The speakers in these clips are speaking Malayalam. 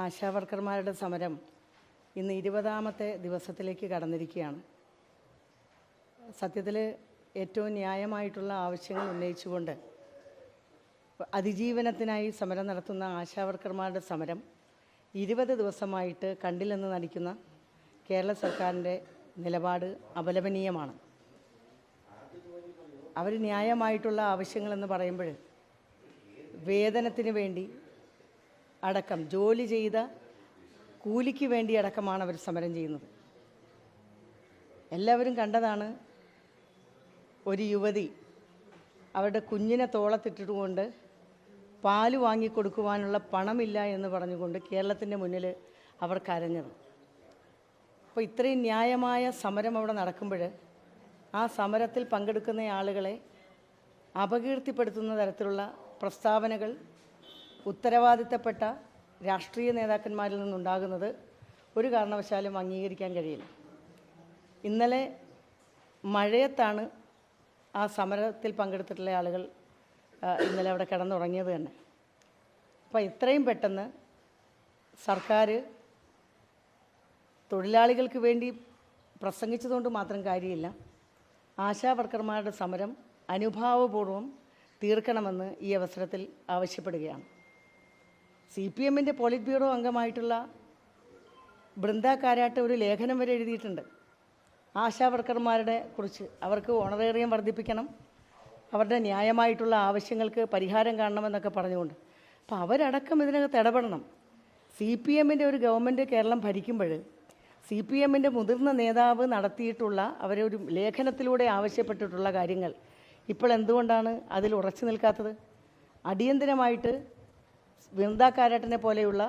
ആശാവർക്കർമാരുടെ സമരം ഇന്ന് ഇരുപതാമത്തെ ദിവസത്തിലേക്ക് കടന്നിരിക്കുകയാണ്. സത്യത്തിൽ ഏറ്റവും ന്യായമായിട്ടുള്ള ആവശ്യങ്ങൾ ഉന്നയിച്ചുകൊണ്ട് അതിജീവനത്തിനായി സമരം നടത്തുന്ന ആശാവർക്കർമാരുടെ സമരം ഇരുപത് ദിവസമായിട്ട് കണ്ടില്ലെന്ന് നടിക്കുന്ന കേരള സർക്കാരിന്റെ നിലപാട് അപലപനീയമാണ്. അവർ ന്യായമായിട്ടുള്ള ആവശ്യങ്ങളെന്ന് പറയുമ്പോൾ വേതനത്തിന് വേണ്ടി അടക്കം ജോലി ചെയ്ത കൂലിക്ക് വേണ്ടി അടക്കമാണ് അവർ സമരം ചെയ്യുന്നത്. എല്ലാവരും കണ്ടതാണ് ഒരു യുവതി അവരുടെ കുഞ്ഞിനെ തോളത്തിട്ടിട്ടുകൊണ്ട് പാൽ വാങ്ങിക്കൊടുക്കുവാനുള്ള പണമില്ല എന്ന് പറഞ്ഞുകൊണ്ട് കേരളത്തിന്റെ മുന്നിൽ അവർ കരഞ്ഞത്. അപ്പോൾ ഇത്രയും ന്യായമായ സമരം അവിടെ നടക്കുമ്പോൾ ആ സമരത്തിൽ പങ്കെടുക്കുന്ന ആളുകളെ അപകീർത്തിപ്പെടുത്തുന്ന തരത്തിലുള്ള പ്രസ്താവനകൾ ഉത്തരവാദിത്തപ്പെട്ട രാഷ്ട്രീയ നേതാക്കന്മാരിൽ നിന്നുണ്ടാകുന്നത് ഒരു കാരണവശാലും അംഗീകരിക്കാൻ കഴിയില്ല. ഇന്നലെ മഴയത്താണ് ആ സമരത്തിൽ പങ്കെടുത്തിട്ടുള്ള ആളുകൾ ഇന്നലെ അവിടെ കിടന്നുറങ്ങിയത് തന്നെ. അപ്പോൾ ഇത്രയും പെട്ടെന്ന് സർക്കാർ തൊഴിലാളികൾക്ക് വേണ്ടി പ്രസംഗിച്ചതുകൊണ്ട് മാത്രം കാര്യമില്ല. ആശാ വർക്കർമാരുടെ സമരം അനുഭാവപൂർവം തീർക്കണമെന്ന് ഈ അവസരത്തിൽ ആവശ്യപ്പെടുകയാണ്. സി പി എമ്മിന്റെ പോളിറ്റ് ബ്യൂറോ അംഗമായിട്ടുള്ള ബൃന്ദ കാരാട്ട് ഒരു ലേഖനം വരെ എഴുതിയിട്ടുണ്ട്. ആശാ വർക്കർമാരുടെ കുറിച്ച്. അവർക്ക് ഓണറേറിയം വർദ്ധിപ്പിക്കണം. അവരുടെ ന്യായമായിട്ടുള്ള ആവശ്യങ്ങൾക്ക് പരിഹാരം കാണണമെന്നൊക്കെ പറഞ്ഞുകൊണ്ട്. അപ്പോൾ അവരടക്കം ഇതിനകത്ത് ഇടപെടണം. സി പി എമ്മിന്റെ ഒരു ഗവൺമെന്റ് കേരളം ഭരിക്കുമ്പോൾ സി പി എമ്മിന്റെ മുതിർന്ന നേതാവ് നടത്തിയിട്ടുള്ള അവരൊരു ലേഖനത്തിലൂടെ ആവശ്യപ്പെട്ടിട്ടുള്ള കാര്യങ്ങൾ ഇപ്പോൾ എന്തുകൊണ്ടാണ് അതിൽ ഉറച്ചു നിൽക്കാത്തത്? അടിയന്തരമായിട്ട് വൃന്ദ കാരാട്ടിനെ പോലെയുള്ള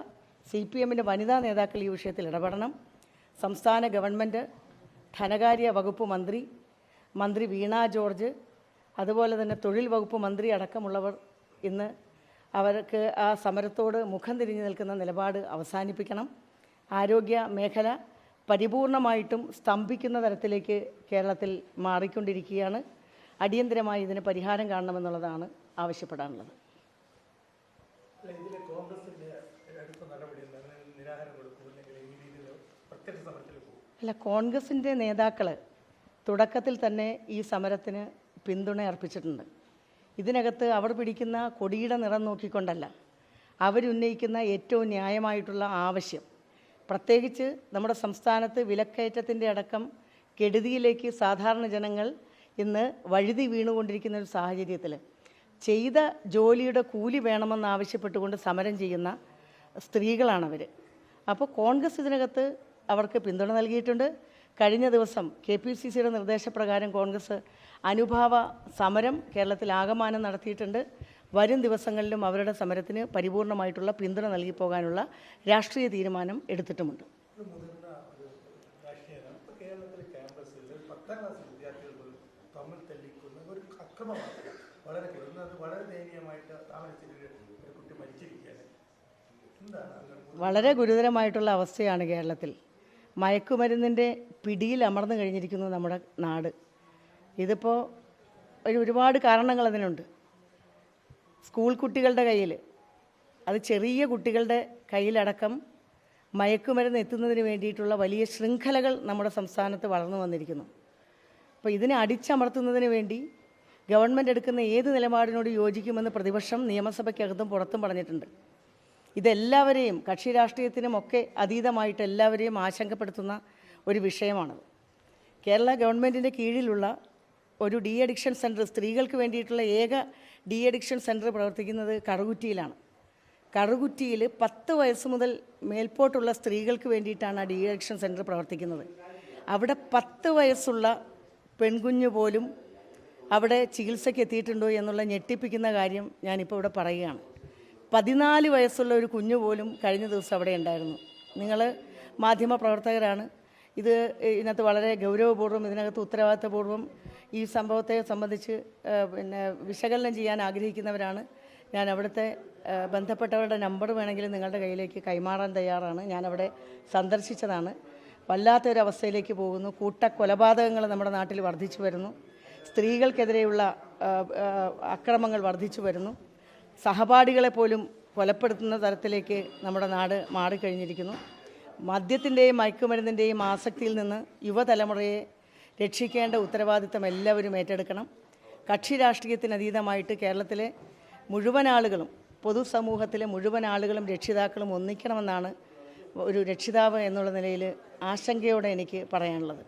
സി പി എമ്മിന്റെ വനിതാ നേതാക്കൾ ഈ വിഷയത്തിൽ ഇടപെടണം. സംസ്ഥാന ഗവൺമെന്റ് ധനകാര്യ വകുപ്പ് മന്ത്രി മന്ത്രി വീണ ജോർജ് അതുപോലെ തന്നെ തൊഴിൽ വകുപ്പ് മന്ത്രി അടക്കമുള്ളവർ ഇന്ന് അവർക്ക് ആ സമരത്തോട് മുഖം തിരിഞ്ഞു നിൽക്കുന്ന നിലപാട് അവസാനിപ്പിക്കണം. ആരോഗ്യ മേഖല പരിപൂർണമായിട്ടും സ്തംഭിക്കുന്ന തരത്തിലേക്ക് കേരളത്തിൽ മാറിക്കൊണ്ടിരിക്കുകയാണ്. അടിയന്തരമായി ഇതിന് പരിഹാരം കാണണമെന്നുള്ളതാണ് ആവശ്യപ്പെടാനുള്ളത്. ഇതിലെ കോൺഗ്രസിന്റെ അടുത്ത നടപടി എന്താണ് നിരാഹാരം കൊടുക്കും അല്ലെങ്കിൽ ഈ രീതിയിൽ പ്രത്യക്ഷ സമരത്തിൽ പോകും. അല്ല കോൺഗ്രസിന്റെ നേതാക്കൾ തുടക്കത്തിൽ തന്നെ ഈ സമരത്തിന് പിന്തുണ അർപ്പിച്ചിട്ടുണ്ട്. ഇതിനകത്ത് അവർ പിടിക്കുന്ന കൊടിയുടെ നിറം നോക്കിക്കൊണ്ടല്ല അവരുന്നയിക്കുന്ന ഏറ്റവും ന്യായമായിട്ടുള്ള ആവശ്യം. പ്രത്യേകിച്ച് നമ്മുടെ സംസ്ഥാനത്ത് വിലക്കയറ്റത്തിന്റെ അടക്കം കെടുതിയിലേക്ക് സാധാരണ ജനങ്ങൾ ഇന്ന് വഴുതി വീണുകൊണ്ടിരിക്കുന്ന ഒരു സാഹചര്യത്തിൽ ചെയ്ത ജോലിയുടെ കൂലി വേണമെന്ന് ആവശ്യപ്പെട്ടുകൊണ്ട് സമരം ചെയ്യുന്ന സ്ത്രീകളാണവർ അപ്പോൾ കോൺഗ്രസ് ഇതിനകത്ത് അവർക്ക് പിന്തുണ നൽകിയിട്ടുണ്ട്. കഴിഞ്ഞ ദിവസം കെ പി സി സിയുടെ നിർദ്ദേശപ്രകാരം കോൺഗ്രസ് അനുഭാവ സമരം കേരളത്തിൽ ആകമാനം നടത്തിയിട്ടുണ്ട്. വരും ദിവസങ്ങളിലും അവരുടെ സമരത്തിന് പരിപൂർണമായിട്ടുള്ള പിന്തുണ നൽകി പോകാനുള്ള രാഷ്ട്രീയ തീരുമാനം എടുത്തിട്ടുമുണ്ട്. അക്രമമാണ്. വളരെ അത് വളരെ ദയനീയമായിട്ട് താമസിച്ചിട്ട് ഒരു കുട്ടി മരിച്ചിരിക്കുകയാണ്. വളരെ ഗുരുതരമായിട്ടുള്ള അവസ്ഥയാണ് കേരളത്തിൽ. മയക്കുമരുന്നിന്റെ പിടിയിൽ അമർന്നു കഴിഞ്ഞിരിക്കുന്നു നമ്മുടെ നാട്. ഇതിപ്പോൾ ഒരു ഒരുപാട് കാരണങ്ങൾ അതിനുണ്ട്. സ്കൂൾ കുട്ടികളുടെ കയ്യിൽ അത് ചെറിയ കുട്ടികളുടെ കയ്യിലടക്കം മയക്കുമരുന്ന് എത്തുന്നതിന് വേണ്ടിയിട്ടുള്ള വലിയ ശൃംഖലകൾ നമ്മുടെ സംസ്ഥാനത്ത് വളർന്നു വന്നിരിക്കുന്നു. അപ്പോൾ ഇതിനെ അടിച്ചമർത്തുന്നതിന് വേണ്ടി ഗവൺമെന്റ് എടുക്കുന്ന ഏത് നിലപാടിനോട് യോജിക്കുമെന്ന് പ്രതിപക്ഷം നിയമസഭയ്ക്കകത്തും പുറത്തും പറഞ്ഞിട്ടുണ്ട്. ഇതെല്ലാവരെയും കക്ഷി രാഷ്ട്രീയത്തിനുമൊക്കെ അതീതമായിട്ട് എല്ലാവരെയും ആശങ്കപ്പെടുത്തുന്ന ഒരു വിഷയമാണത്. കേരള ഗവൺമെന്റിന്റെ കീഴിലുള്ള ഒരു ഡി അഡിക്ഷൻ സെന്റർ സ്ത്രീകൾക്ക് വേണ്ടിയിട്ടുള്ള ഏക ഡി അഡിക്ഷൻ സെന്റർ പ്രവർത്തിക്കുന്നത് കറുകുറ്റിയിലാണ്. കറുകുറ്റിയിൽ പത്ത് വയസ്സ് മുതൽ മേൽപോട്ടുള്ള സ്ത്രീകൾക്ക് വേണ്ടിയിട്ടാണ് ആ ഡി അഡിക്ഷൻ സെന്റർ പ്രവർത്തിക്കുന്നത്. അവിടെ പത്ത് വയസ്സുള്ള പെൺകുഞ്ഞു പോലും അവിടെ ചികിത്സയ്ക്ക് എത്തിയിട്ടുണ്ടോ എന്നുള്ള ഞെട്ടിപ്പിക്കുന്ന കാര്യം ഞാനിപ്പോൾ ഇവിടെ പറയുകയാണ്. പതിനാല് വയസ്സുള്ള ഒരു കുഞ്ഞു പോലും കഴിഞ്ഞ ദിവസം അവിടെ ഉണ്ടായിരുന്നു. നിങ്ങൾ മാധ്യമ പ്രവർത്തകരാണ്. ഇത് ഇതിനകത്ത് വളരെ ഗൗരവപൂർവം ഇതിനകത്ത് ഉത്തരവാദിത്തപൂർവം ഈ സംഭവത്തെ സംബന്ധിച്ച് പിന്നെ വിശകലനം ചെയ്യാൻ ആഗ്രഹിക്കുന്നവരാണ്. ഞാൻ അവിടുത്തെ ബന്ധപ്പെട്ടവരുടെ നമ്പർ വേണമെങ്കിൽ നിങ്ങളുടെ കയ്യിലേക്ക് കൈമാറാൻ തയ്യാറാണ്. ഞാനവിടെ സന്ദർശിച്ചതാണ്. വല്ലാത്തൊരവസ്ഥയിലേക്ക് പോകുന്നു. കൂട്ടക്കൊലപാതകങ്ങൾ നമ്മുടെ നാട്ടിൽ വർദ്ധിച്ചു വരുന്നു. സ്ത്രീകൾക്കെതിരെയുള്ള അക്രമങ്ങൾ വർദ്ധിച്ചു വരുന്നു. സഹപാഠികളെ പോലും കൊലപ്പെടുത്തുന്ന തരത്തിലേക്ക് നമ്മുടെ നാട് മാറിക്കഴിഞ്ഞിരിക്കുന്നു. മദ്യത്തിന്റെയും മയക്കുമരുന്നിന്റെയും ആസക്തിയിൽ നിന്ന് യുവതലമുറയെ രക്ഷിക്കേണ്ട ഉത്തരവാദിത്തം എല്ലാവരും ഏറ്റെടുക്കണം. കക്ഷി രാഷ്ട്രീയത്തിന് അതീതമായിട്ട് കേരളത്തിലെ മുഴുവൻ ആളുകളും പൊതുസമൂഹത്തിലെ മുഴുവൻ ആളുകളും രക്ഷിതാക്കളും ഒന്നിക്കണമെന്നാണ് ഒരു രക്ഷിതാവ് എന്നുള്ള നിലയിൽ ആശങ്കയോടെ എനിക്ക് പറയാനുള്ളത്.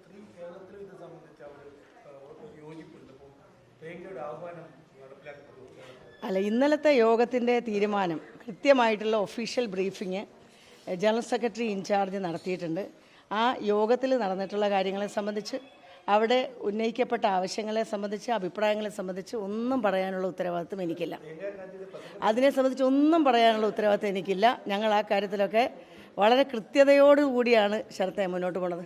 സ്ത്രീ കേരളത്തിലും ഇത് സംബന്ധിച്ച് അവർ യോജിപ്പുണ്ട്. അപ്പോൾ പ്രിയങ്കയുടെ ആഹ്വാനം അല്ല ഇന്നലത്തെ യോഗത്തിന്റെ തീരുമാനം കൃത്യമായിട്ടുള്ള official briefing general secretary in charge നടത്തിയിട്ടുണ്ട്. ആ യോഗത്തിൽ നടന്നിട്ടുള്ള കാര്യങ്ങളെ സംബന്ധിച്ച് അവിടെ ഉന്നയിക്കപ്പെട്ട ആവശ്യങ്ങളെ സംബന്ധിച്ച് അഭിപ്രായങ്ങളെ സംബന്ധിച്ച് ഒന്നും പറയാനുള്ള ഉത്തരവാദിത്വം എനിക്കില്ല. അതിനെ സംബന്ധിച്ച് ഒന്നും പറയാനുള്ള ഉത്തരവാദിത്വം എനിക്കില്ല. ഞങ്ങൾ ആ കാര്യത്തിലൊക്കെ വളരെ കൃത്യതയോടുകൂടിയാണ് ശരത്തെ മുന്നോട്ട് പോണത്.